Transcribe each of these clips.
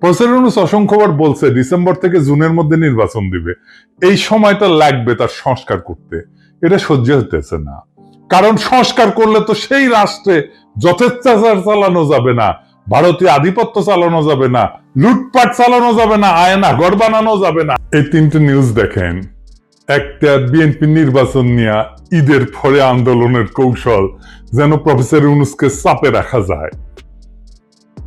Professor Yunus অসংখ্যবার বলছে, December থেকে জুনের মধ্যে নির্বাচন দিবে। এই সময়টা লাগবে তার সংস্কার করতে। এটা সহ্য হতেছে না। কারণ সংস্কার করলে তো সেই রাষ্ট্রে যথেচ্ছাচার চালানো যাবে না, ভারতীয় আধিপত্য চালানো যাবে না, লুটপাট চালানো যাবে না, আয়না ঘর বানানো যাবে না। এই তিনটে নিউজ দেখেন। একটা বিএনপি নির্বাচন নিয়ে ঈদের পরে আন্দোলনের কৌশল যেন প্রফেসর ইউনুসকে চাপে রাখা যায়।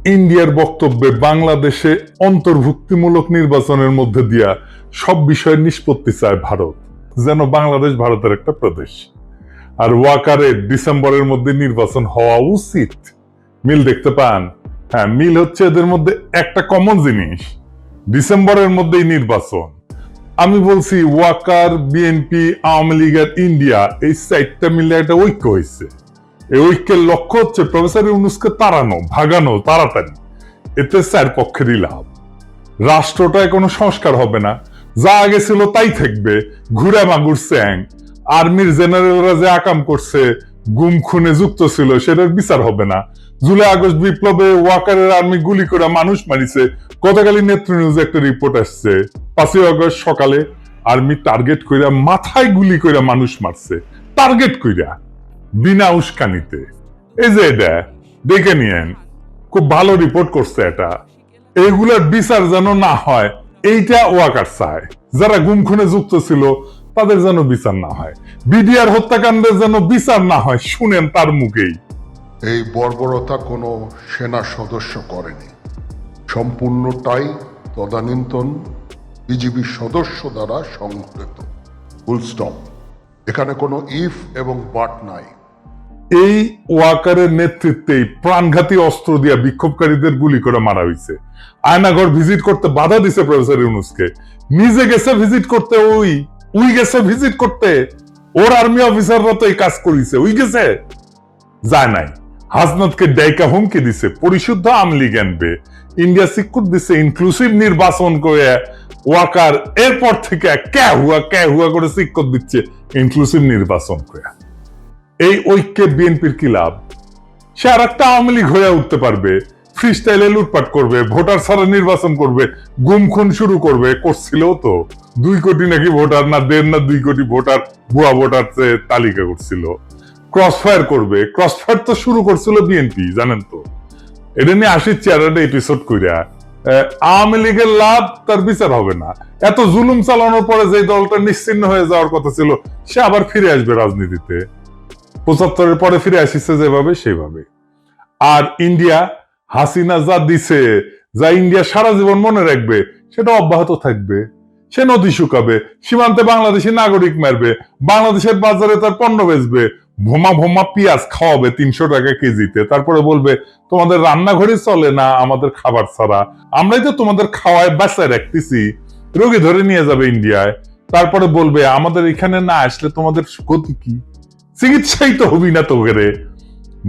ইন্ডিয়ার বক্তব্যে বাংলাদেশে অন্তর্ভুক্তিমূলক নির্বাচনের মধ্যে দিয়া সব বিষয়ের নিষ্পত্তি চায় ভারত, যেন বাংলাদেশ ভারতের একটা প্রদেশ। আর ওয়াকারে ডিসেম্বরের মধ্যে নির্বাচন হওয়া উচিত। মিল দেখতে পান? হ্যাঁ মিল হচ্ছে এদের মধ্যে একটা কমন জিনিস। ডিসেম্বরের মধ্যেই নির্বাচন। আমি বলছি, ওয়াকার, বিএনপি, আওয়ামী লীগ ইন্ডিয়া, এই চারটা মিলে একটা ঐক্য হয়েছে। ঐক্যের লক্ষ্য হচ্ছে প্রফেসর ইউনুসকে তাড়ানো, ভাগানো, তাড়াতাড়ি। এতে স্যার পক্ষেরই লাভ। রাষ্ট্রটায় কোনো সংস্কার হবে না। যা আগে ছিল তাই থাকবে। ঘুরে মাগুর স্যাং। আর্মির জেনারেলরা যে আকাম করছে, গুম খুনে যুক্ত ছিল, সেটার বিচার হবে না। জুলাই আগস্ট বিপ্লবে ওয়াকারের আর্মি গুলি করে মানুষ মারিছে। গতকালই নেত্র নিউজে একটা রিপোর্ট আসছে। পাঁচই আগস্ট সকালে আর্মি টার্গেট কইরা মাথায় গুলি কইরা মানুষ মারছে। টার্গেট কইরা। বিনা উস্কানিতে। এই যে এটা, দেখে নিয়েন, খুব ভালো রিপোর্ট করছে এটা। এগুলার বিচার যেন না হয়, এইটা ওয়াকার চায়। যারা গুম খুনে যুক্ত ছিল, তাদের যেন বিচার না হয়। বিডিআর হত্যাকাণ্ডের যেন বিচার না হয়, শুনেন তার মুখেই। এই বর্বরতা কোনো সেনা সদস্য করেনি। সম্পূর্ণটাই তদানীন্তন বিজিবি সদস্য দ্বারা সংঘটিত ফুল স্টপ এখানে কোনো ইফ এবং বাট নাই। এই ওয়াকারের নেতৃত্বেই প্রাণঘাতী অস্ত্র দিয়া বিক্ষোভকারীদের গুলি করে মারা হয়েছে আয়নাঘর ভিজিট করতে বাধা দিছে প্রফেসর ইউনুসকে। নিজে গেছে ভিজিট করতে ওই, উই গেছে ভিজিট করতে। ওর আর্মি অফিসাররা তো এই কাজ করিছে, উই গেছে? যায় নাই। হাসনাতকে ডাইকা হুমকি দিছে, পরিশুদ্ধ আমলি আনবে। ইন্ডিয়া সিকুট দিছে ইনক্লুসিভ নির্বাচন করে ওয়াকার এরপর থেকে কে হুয়া কে হুয়া করে সিক্কত দিচ্ছে ইনক্লুসিভ নির্বাচন করে। এই ঐক্যে বিএনপির কি লাভ? সে আর একটা আওয়ামী লীগ হয়ে উঠতে পারবে ফ্রি স্টাইলে লুটপাট করবে ভোটার ছাড়া নির্বাচন করবে গুম খুন শুরু করবে করছিল তো। দুই কোটি নাকি ভোটার না দেড় না দুই কোটি ভোটার ভুয়া ভোটার তালিকা করছিল। ক্রস ফায়ার করবে ক্রস ফায়ার তো শুরু করছিল বিএনপি জানেন তো। এটা নিয়ে আসি চেয়ারটা এপিসোড আহ, আওয়ামী লীগের লাভ তার বিচার হবে না। এত জুলুম চালানোর পরে যে দলটা নিশ্চিন্ন হয়ে যাওয়ার কথা ছিল সে আবার ফিরে আসবে রাজনীতিতে। পঁচাত্তরের পরে ফিরে আসিছে যেভাবে সেভাবে আর ইন্ডিয়া, হাসিনা যা দিছে, যা ইন্ডিয়া সারা জীবন মনে রাখবে, সেটা অব্যাহত থাকবে। সে নদী শুকাবে, সীমান্তে বাংলাদেশি নাগরিক মারবে, বাংলাদেশের বাজারে তার পণ্য বেচবে, ভোমা ভোমা পেঁয়াজ খাওয়াবে তিনশো টাকা কেজিতে। তারপরে বলবে, তোমাদের রান্নাঘরে চলে না আমাদের খাবার ছাড়া। আমরাই তো তোমাদের খাওয়ায় বাঁচায় রাখতেছি। রোগী ধরে নিয়ে যাবে ইন্ডিয়ায়। তারপরে বলবে, আমাদের এখানে না আসলে তোমাদের গতি কি? চিকিৎসাই তো হবি না তো রে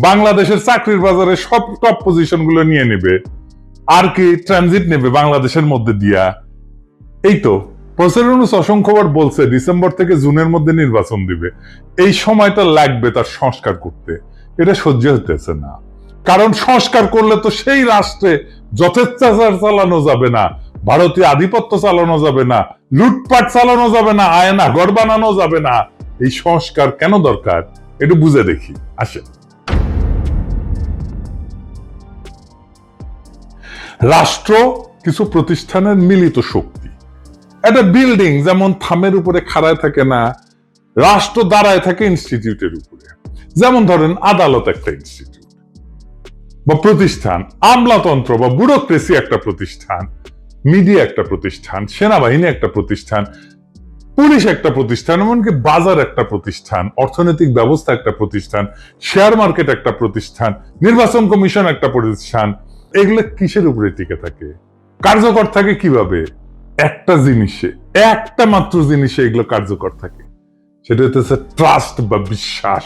বাংলাদেশের চাকরির বাজারে সব টপ পজিশনগুলো নিয়ে নেবে। আর কি ট্রানজিট নেবে বাংলাদেশের মধ্যে দিয়া। এই তো প্রফেসর অসংখ্যবার বলছে ডিসেম্বর থেকে জুনের মধ্যে নির্বাচন দিবে। এই সময়টা লাগবে তার সংস্কার করতে। এটা সহ্য হতেছে না। কারণ সংস্কার করলে তো সেই রাষ্ট্রে যথেচ্ছাচার চালানো যাবে না, ভারতীয় আধিপত্য চালানো যাবে না, লুটপাট চালানো যাবে না আয়না ঘর বানানো যাবে না এই সংস্কার কেন দরকার একটু বুঝে দেখি। আসেন। রাষ্ট্র কিছু প্রতিষ্ঠানের মিলিত শক্তি। একটা বিল্ডিং যেমন থামের উপরে খাড়ায় থাকে না, রাষ্ট্র দাঁড়ায় থাকে ইনস্টিটিউটের উপরে। যেমন ধরেন আদালত একটা ইনস্টিটিউট বা প্রতিষ্ঠান, আমলাতন্ত্র বা ব্যুরোক্রেসি একটা প্রতিষ্ঠান মিডিয়া একটা প্রতিষ্ঠান, সেনাবাহিনী একটা প্রতিষ্ঠান পুলিশ একটা প্রতিষ্ঠান, এমনকি বাজার একটা প্রতিষ্ঠান, অর্থনৈতিক ব্যবস্থা একটা প্রতিষ্ঠান শেয়ার মার্কেট একটা প্রতিষ্ঠান, নির্বাচন কমিশন একটা প্রতিষ্ঠান, এগুলো কিসের উপরে টিকে থাকে? কার্যকর থাকে কীভাবে? একটা জিনিসে, একটা মাত্র জিনিসে এগুলো কার্যকর থাকে। সেটা হচ্ছে ট্রাস্ট বা বিশ্বাস।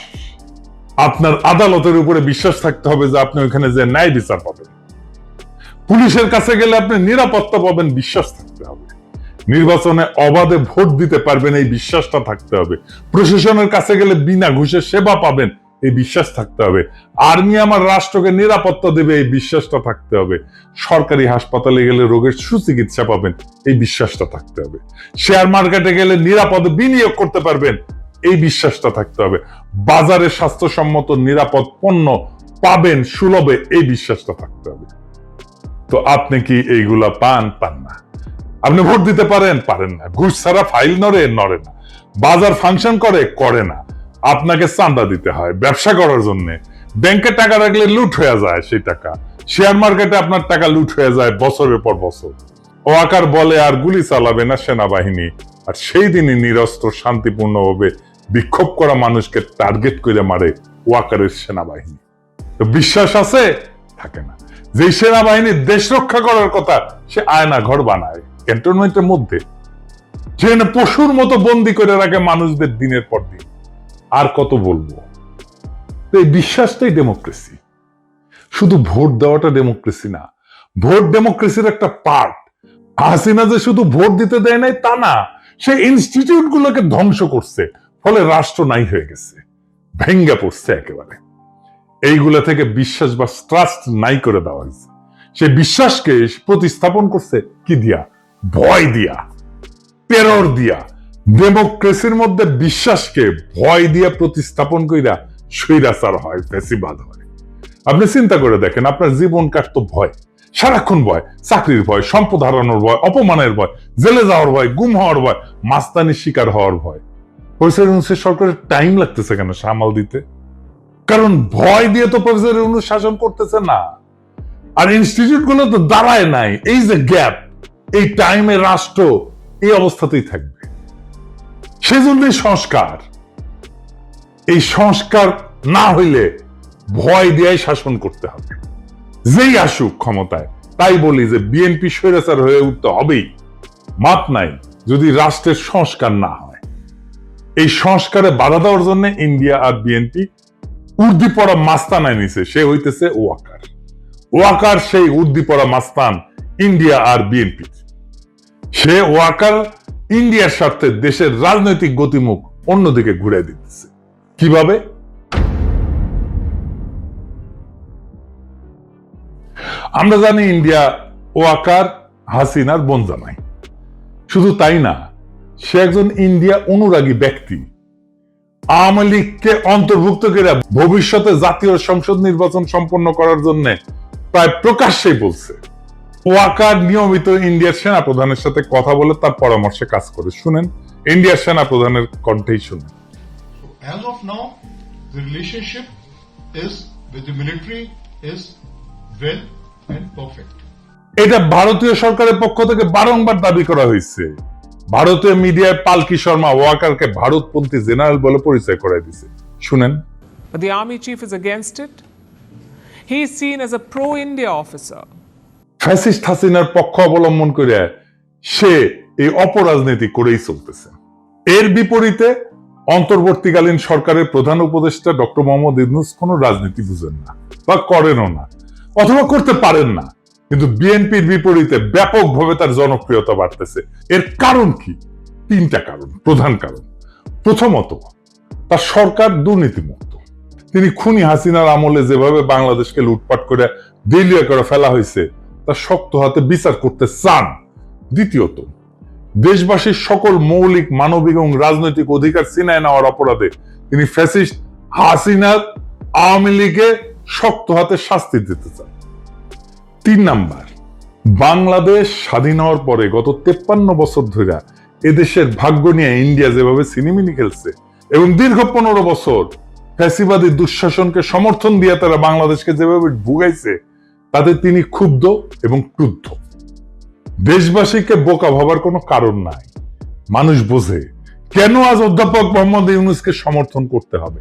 আপনার আদালতের উপরে বিশ্বাস থাকতে হবে যে আপনি ওখানে যে ন্যায় বিচার পাবেন। পুলিশের কাছে গেলে আপনি নিরাপত্তা পাবেন, বিশ্বাস থাকতে হবে নির্বাচনে অবাধে ভোট দিতে পারবেন, এই বিশ্বাসটা থাকতে হবে। প্রশাসনের কাছে গেলে বিনা ঘুষে সেবা পাবেন, এই বিশ্বাস থাকতে হবে। আর্মি আমার রাষ্ট্রকে নিরাপত্তা দেবে, এই বিশ্বাসটা থাকতে হবে। সরকারি হাসপাতালে গেলে রোগের সুচিকিৎসা পাবেন, এই বিশ্বাসটা থাকতে হবে। শেয়ার মার্কেটে গেলে নিরাপদে বিনিয়োগ করতে পারবেন, এই বিশ্বাসটা থাকতে হবে। বাজারে স্বাস্থ্যসম্মত নিরাপদ পণ্য পাবেন সুলভে, এই বিশ্বাসটা থাকতে হবে। তো আপনি কি এইগুলা পান পান না? আপনি ভোট দিতে পারেন পারেন না। ঘুষ ছাড়া ফাইল নড়ে নড়ে না। বাজার ফাংশন করে করে না। আপনাকে চান্দা দিতে হয় ব্যবসা করার জন্য। ব্যাংকে টাকা রাখলে লুট হয়ে যায় সেই টাকা। শেয়ার মার্কেটে আপনার টাকা লুট হয়ে যায় বছরের পর বছর। ওয়াকার বলে, আর গুলি চালাবে না সেনাবাহিনী। আর সেই দিনই নিরস্ত্র, শান্তিপূর্ণভাবে বিক্ষোভ করা মানুষকে টার্গেট করে মারে ওয়াকারের সেনাবাহিনী। তো বিশ্বাস আছে? থাকে না। যে সেনাবাহিনী দেশ রক্ষা করার কথা সে আয়না ঘর বানায়। ক্যান্টনমেন্টের মধ্যে, যেখানে পশুর মতো বন্দি করে রাখে মানুষদের দিনের পর দিন। আর কত বলব? তো এই বিশ্বাসটাই ডেমোক্রেসি শুধু ভোট দেওয়াটা ডেমোক্রেসি না, ভোট ডেমোক্রেসির একটা পার্ট হাসিনা যে শুধু ভোট দিতে দেয় নাই, তা না, সে ইনস্টিটিউট গুলোকে ধ্বংস করছে, ফলে রাষ্ট্র নাই হয়ে গেছে, ভেঙ্গে পড়ছে একেবারে। এইগুলা থেকে বিশ্বাস বা ট্রাস্ট নাই করে দেওয়া হয়েছে। সে বিশ্বাসকে প্রতিস্থাপন করছে কি দিয়া? ভয় দিয়া টেরর দিয়া ডেমোক্রেসির মধ্যে বিশ্বাসকে ভয় দিয়া প্রতিস্থাপন কইরা স্বৈরাচার হয়, ফেসিবাদ হয়। আপনি চিন্তা করে দেখেন, আপনার জীবন কাটতো ভয়, সারাক্ষণ ভয়, চাকরির ভয়, সম্পদ হারানোর ভয়, অপমানের ভয়, জেলে যাওয়ার ভয়, গুম হওয়ার ভয়, মাস্তানির শিকার হওয়ার ভয়। প্রফেসর ইউনুসের সরকারের টাইম লাগতেছে কেন সামাল দিতে? কারণ ভয় দিয়ে তো প্রফেসর ইউনুস শাসন করতেছে না। আর ইনস্টিটিউটগুলো তো দাঁড়ায় নাই, এই যে গ্যাপ এই টাইমে রাষ্ট্র এই অবস্থাতেই থাকবে। সেজন্যই সংস্কার। এই সংস্কার না হইলে ভয় দিয়ে শাসন করতে হবে। যেই আসুক ক্ষমতায়, তাই বলি যে বিএনপি স্বৈরাচার হয়ে উঠতে হবেই। মাপ নাই, যদি রাষ্ট্রের সংস্কার না হয়। এই সংস্কারে বাধা দেওয়ার জন্য ইন্ডিয়া আর বিএনপি উর্দি পড়া মাস্তানায় নিছে, সে হইতেছে ওয়াকার। ওয়াকার সেই উর্দি পড়া মাস্তান ইন্ডিয়া আর বিএনপি সে ওয়াকার ইন্ডিয়ার স্বার্থে দেশের রাজনৈতিক গতিমুখ অন্যদিকে ঘুরে দিতেছে। কীভাবে? আমরা জানি ইন্ডিয়া ওয়াকার হাসিনার বনজামাই শুধু তাই না, সে একজন ইন্ডিয়া অনুরাগী ব্যক্তি। আওয়ামী লীগকে অন্তর্ভুক্ত করে ভবিষ্যতে জাতীয় সংসদ নির্বাচন সম্পন্ন করার জন্য প্রায় প্রকাশ্যেই বলছে। ওয়াকার নিয়মিত ইন্ডিয়ার সেনা প্রধানের সাথে কথা বলে তার পরামর্শে কাজ করে শুনেন ইন্ডিয়ার সেনা প্রধানের কণ্ঠেই শুনেন As of now, the relationship is with the military is well and perfect. এটা ভারতীয় সরকারের পক্ষ থেকে বারংবার দাবি করা হয়েছে ভারতীয় মিডিয়ায় পালকি শর্মা ওয়াকারকে ভারতপন্থী জেনারেল বলে পরিচয় করে দিছে শুনেন But the army chief is against it. He is seen as a pro India officer. Fascist হাসিনার পক্ষ অবলম্বন করে সে এই অপরাজনীতি করেই চলতেছে। এর বিপরীতে অন্তর্বর্তীকালীন সরকারের প্রধান উপদেষ্টা ডক্টর মোহাম্মদ ইউনুস কোনো রাজনীতি বুঝেন না বা করেনও না অথবা করতে পারেন না। কিন্তু বিএনপির বিপরীতে ব্যাপকভাবে তার জনপ্রিয়তা বাড়তেছে। এর কারণ কি? তিনটা কারণ, প্রধান কারণ। প্রথমত, তার সরকার দুর্নীতিমুক্ত। তিনি খুনি হাসিনার আমলে যেভাবে বাংলাদেশকে লুটপাট করে দেলিয়া করে ফেলা হয়েছে তা শক্ত হাতে বিচার করতে চান। দ্বিতীয়ত, দেশবাসীর সকল মৌলিক, মানবিক এবং রাজনৈতিক অধিকার ছিনায় নেওয়ার অপরাধে তিনি ফ্যাসিস্ট হাসিনার আওয়ামী লীগে শক্ত হাতে শাস্তি দিতে চান। তিন নাম্বার, বাংলাদেশ স্বাধীন হওয়ার পরে গত তেপ্পান্ন বছর ধরে এদেশের ভাগ্য নিয়ে ইন্ডিয়া যেভাবে সিনেমিনি খেলছে এবং দীর্ঘ পনেরো বছর ফ্যাসিবাদী দুঃশাসনকে সমর্থন দিয়ে তারা বাংলাদেশকে যেভাবে ভুগাইছে তাতে তিনি ক্ষুব্ধ এবং ক্রুদ্ধ। দেশবাসীকে বোকা ভাবার কোনো কারণ নাই। মানুষ বোঝে, কেন আজ অধ্যাপক মোহাম্মদ ইউনুসকে সমর্থন করতে হবে?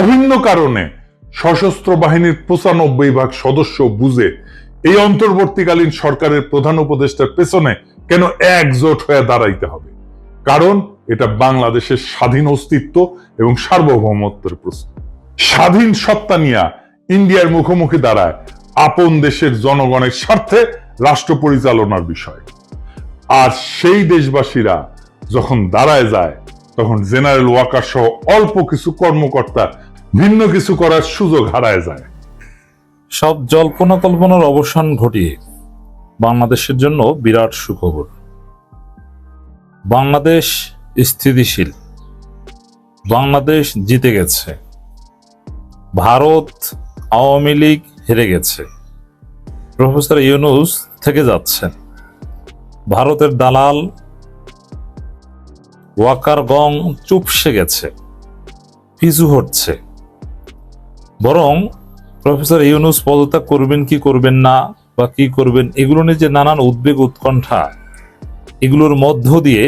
অভিন্ন কারণে সশস্ত্র বাহিনীর পঁচানব্বই ভাগ সদস্য বুঝে এই অন্তর্বর্তীকালীন সরকারের প্রধান উপদেষ্টার পেছনে কেন একজোট হয়ে দাঁড়াইতে হবে? কারণ এটা বাংলাদেশের স্বাধীন অস্তিত্ব এবং সার্বভৌমত্বের প্রশ্ন। স্বাধীন সত্তা নিয়া ইন্ডিয়ার মুখোমুখি দাঁড়ায় আপন দেশের জনগণের স্বার্থে রাষ্ট্র পরিচালনার বিষয়। আর সেই দেশবাসীরা যখন দাঁড়ায় যায়, তখন জেনারেল ওয়াকার সহ অল্প কিছু কর্মকর্তা ভিন্ন কিছু করার সুযোগ হারায় যায়। সব জল্পনা কল্পনার অবসান ঘটিয়ে বাংলাদেশের জন্য বিরাট সুখবর। বাংলাদেশ স্থিতিশীল। বাংলাদেশ জিতে গেছে। ভারত আওয়ামী লীগ হেরে গেছে। প্রফেসর ইউনুস থেকে যাচ্ছেন। ভারতের দালাল ওয়াকার গং চুপসে গেছে পিছু হচ্ছে। বরং প্রফেসর ইউনুস পদত্যাগ করবেন, কি করবেন না বা কি করবেন, এগুলো নিয়ে যে নানান উদ্বেগ উৎকণ্ঠা, এগুলোর মধ্য দিয়ে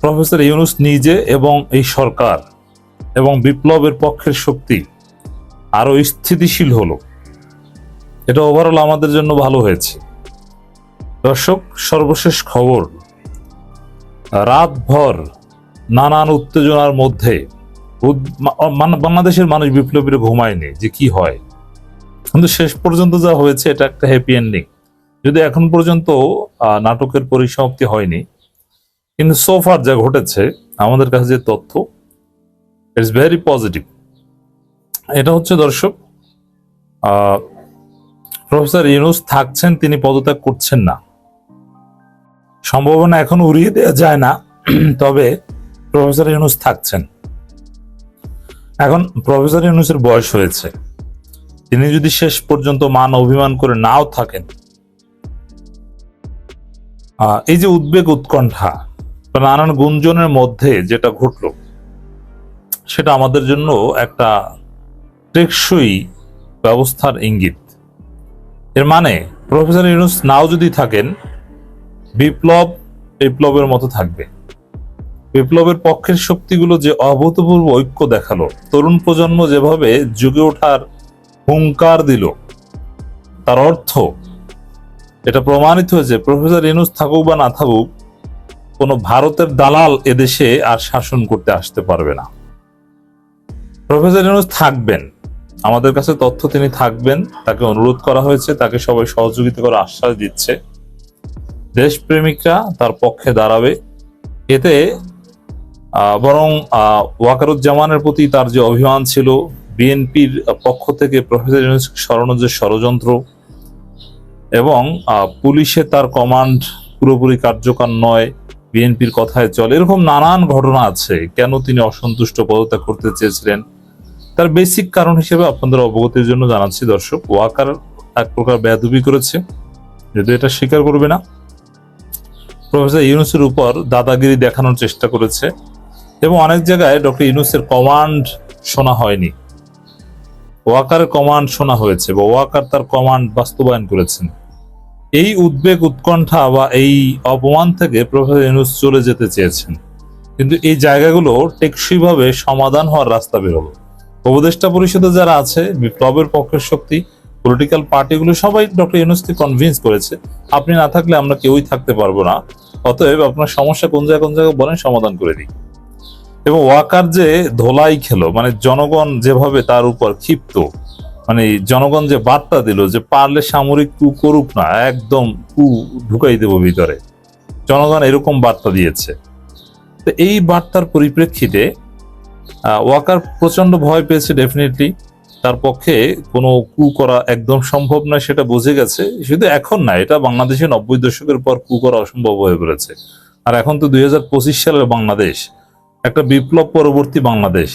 প্রফেসর ইউনুস নিজে এবং এই সরকার এবং বিপ্লবের পক্ষের শক্তি আরও স্থিতিশীল হলো। এটা ওভারঅল আমাদের জন্য ভালো হয়েছে। দর্শক, সর্বশেষ খবর, রাতভর নানান উত্তেজনার মধ্যে বাংলাদেশের মানুষ বিপ্লবীরা ঘুমায়নি যে কি হয়। কিন্তু শেষ পর্যন্ত যা হয়েছে, এটা একটা হ্যাপি এন্ডিং যদি এখন পর্যন্ত নাটকের পরিসমাপ্তি হয়নি, কিন্তু সোফার যা ঘটেছে, আমাদের কাছে যে তথ্য ইটস ভেরি পজিটিভ এটা হচ্ছে দর্শক প্রফেসর ইউনুস থাকছেন, তিনি পদত্যাগ করছেন না। সম্ভাবনা এখন উড়িয়ে দেওয়া যায় না, তবে প্রফেসর ইউনুস থাকছেন। এখন প্রফেসর ইউনুসের বয়স হয়েছে। তিনি যদি শেষ পর্যন্ত মান অভিমান করে নাও থাকেন এই যে উদ্বেগ উৎকণ্ঠা নানান গুঞ্জনের মধ্যে যেটা ঘটলো সেটা আমাদের জন্য একটা টেকসই ব্যবস্থার ইঙ্গিত। এর মানে প্রফেসর ইউনুস নাও যদি থাকেন, বিপ্লব বিপ্লবের মতো থাকবে। বিপ্লবের পক্ষের শক্তিগুলো যে অভূতপূর্ব ঐক্য দেখাল, তরুণ প্রজন্ম যেভাবে যুগে ওঠার হুঙ্কার দিল, তার অর্থ এটা প্রমাণিত হয়েছে, প্রফেসর ইনুস থাকুক বা না থাকুক, কোনো ভারতের দালাল এদেশে আর শাসন করতে আসতে পারবে না। প্রফেসর ইনুস থাকবেন। আমাদের কাছে তথ্য তিনি থাকবেন, তাকে অনুরোধ করা হয়েছে, তাকে সবাই সহযোগিতা করে আশ্বাস দিচ্ছে। দেশপ্রেমিকরা তার পক্ষে দাঁড়াবে। এতে বরং ওয়াকারুজ্জামানের প্রতি তার যে অভিমান ছিল, বিএনপির পক্ষ থেকে প্রফেসর ইউনুস সরানোর যে ষড়যন্ত্র এবং পুলিশে তার কমান্ড পুরোপুরি কার্যকর নয়, বিএনপির কথায় চলে, এরকম নানান ঘটনা আছে। কেন তিনি অসন্তুষ্ট পদত্যাগ করতে চেয়েছিলেন? তার বেসিক কারণ হিসেবে আপনাদের অবগতির জন্য জানাচ্ছি, দর্শক। ওয়াকার এক প্রকার বেয়াদবি করেছে, যদি এটা স্বীকার করবে না। প্রফেসর ইউনুসের উপর দাদাগিরি দেখানোর চেষ্টা করেছে এবং অনেক জায়গায় ডক্টর ইউনুসের কমান্ড শোনা হয়নি। ওয়াকারের কমান্ড শোনা হয়েছে বা ওয়াকার তার কমান্ড বাস্তবায়ন করেছেন। এই উদ্বেগ, উৎকণ্ঠা বা এই অপমান থেকে প্রফেসর ইউনুস চলে যেতে চেয়েছেন। কিন্তু এই জায়গাগুলো টেকসইভাবে সমাধান হওয়ার রাস্তা বেরোলো। উপদেষ্টা পরিষদে যারা আছে বিপ্লবের পক্ষের শক্তি পলিটিক্যাল পার্টিগুলো সবাই ডক্টর ইউনুসকে কনভিন্স করেছে। আপনি না থাকলে আমরা কেউই থাকতে পারব না। অতএব আপনার সমস্যা কোন জায়গায় কোন জায়গায় বলেন, সমাধান করে দিই। এবং ওয়াকার যে ধোলাই খেলো মানে জনগণ যেভাবে তার উপর ক্ষিপ্ত মানে জনগণ যে বার্তা দিল যে পারলে সামরিক কু করুক না, একদম কু ঢুকাই দেবো ভিতরে। জনগণ এরকম বার্তা দিয়েছে। তো এই বার্তার পরিপ্রেক্ষিতে ওয়াকার প্রচণ্ড ভয় পেয়েছে ডেফিনেটলি তার পক্ষে কোনো কু করা একদম সম্ভব নয়, সেটা বুঝে গেছে। শুধু এখন না, এটা বাংলাদেশে নব্বই দশকের পর কু করা অসম্ভব হয়ে পড়েছে। আর এখন তো দুই সালের বাংলাদেশ, একটা বিপ্লব পরবর্তী বাংলাদেশ।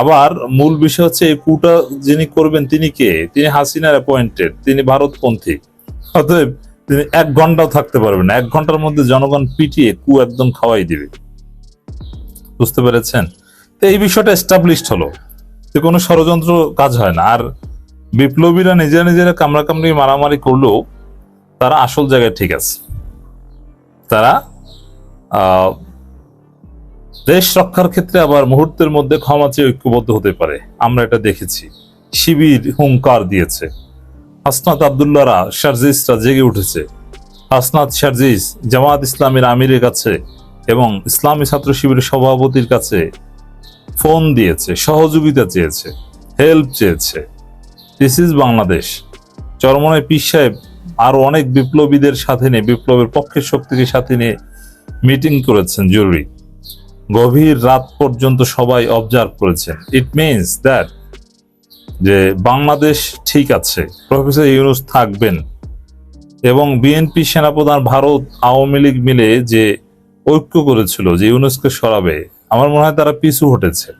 আবার মূল বিষয় হচ্ছে, এই কুটা যিনি করবেন, তিনি কে? তিনি হাসিনার অ্যাপয়েন্টেড তিনি ভারতপন্থী। অতএব তিনি এক ঘন্টাও থাকতে পারবেন এক ঘণ্টার মধ্যে জনগণ পিটিয়ে কু একদম খাওয়াই দিবে। বুঝতে পেরেছেন? তো এই বিষয়টা এস্টাবলিশড হলো যে কোনো ষড়যন্ত্র কাজ হয় না। আর বিপ্লবীরা নিজেরা নিজেরা কামড়াকামড়ি, মারামারি করলেও তারা আসল জায়গায় ঠিক আছে। তারা দেশ রক্ষার ক্ষেত্রে আবার মুহূর্তের মধ্যে ক্ষমা চেয়ে ঐক্যবদ্ধ হতে পারে। আমরা এটা দেখেছি। শিবির হুঙ্কার দিয়েছে। হাসনাত আবদুল্লাহরা শারজিসরা জেগে উঠেছে। হাসনাত শারজিস জামাত ইসলামের আমিরের কাছে এবং ইসলামী ছাত্র শিবিরের সভাপতির কাছে ফোন দিয়েছে, সহযোগিতা চেয়েছে হেল্প চেয়েছে। দিস ইজ বাংলাদেশ চরমনায় পীর সাহেব আরও অনেক বিপ্লবীদের সাথে নিয়ে, বিপ্লবের পক্ষের শক্তিকে সাথে নিয়ে মিটিং করেছেন জরুরি। গভীর রাত পর্যন্ত সবাই অবজার্ভ করেছেন। ইট মিনস দ্যাট যে বাংলাদেশ ঠিক আছে, প্রফেসর ইউনুস থাকবেন এবং বিএনপি সেনাপ্রধান ভারত আওয়ামী লীগ মিলে যে ঐক্য করেছিল, যে ইউনুসকে সরাবে আমার মনে হয় তারা পিছু হটেছে।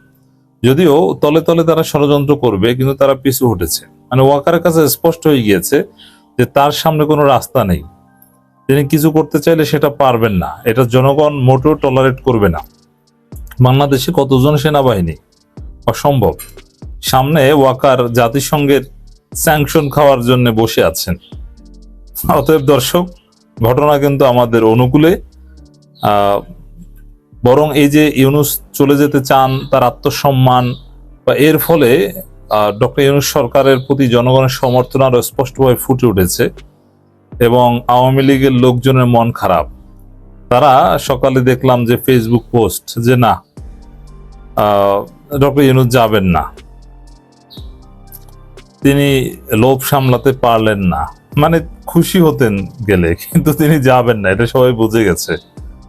যদিও তলে তলে তারা ষড়যন্ত্র করবে, কিন্তু তারা পিছু হটেছে। মানে ওয়াকারের কাছে স্পষ্ট হয়ে গিয়েছে যে তার সামনে কোনো রাস্তা নেই। তিনি কিছু করতে চাইলে সেটা পারবেন না। এটা জনগণ মোটেও টলারেট করবে না। বাংলাদেশে কতজন সেনাবাহিনী? অসম্ভব। সামনে ওয়াকার জাতিসংঘের স্যাংশন খাওয়ার জন্য বসে আছেন। অতএব দর্শক, ঘটনা কিন্তু আমাদের অনুকূলে। বরং এই যে ইউনুস চলে যেতে চান, তার আত্মসম্মান, বা এর ফলে ডক্টর ইউনুস সরকারের প্রতি জনগণের সমর্থন আরও স্পষ্টভাবে ফুটে উঠেছে এবং আওয়ামী লীগের লোকজনের মন খারাপ। তারা সকালে দেখলাম যে ফেসবুক পোস্ট যে না ডক্টর ইউনুস যাবেন না। তিনি লোভ সামলাতে পারলেন না। মানে খুশি হতেন গেলে, কিন্তু তিনি যাবেন না, এটা সবাই বুঝে গেছে।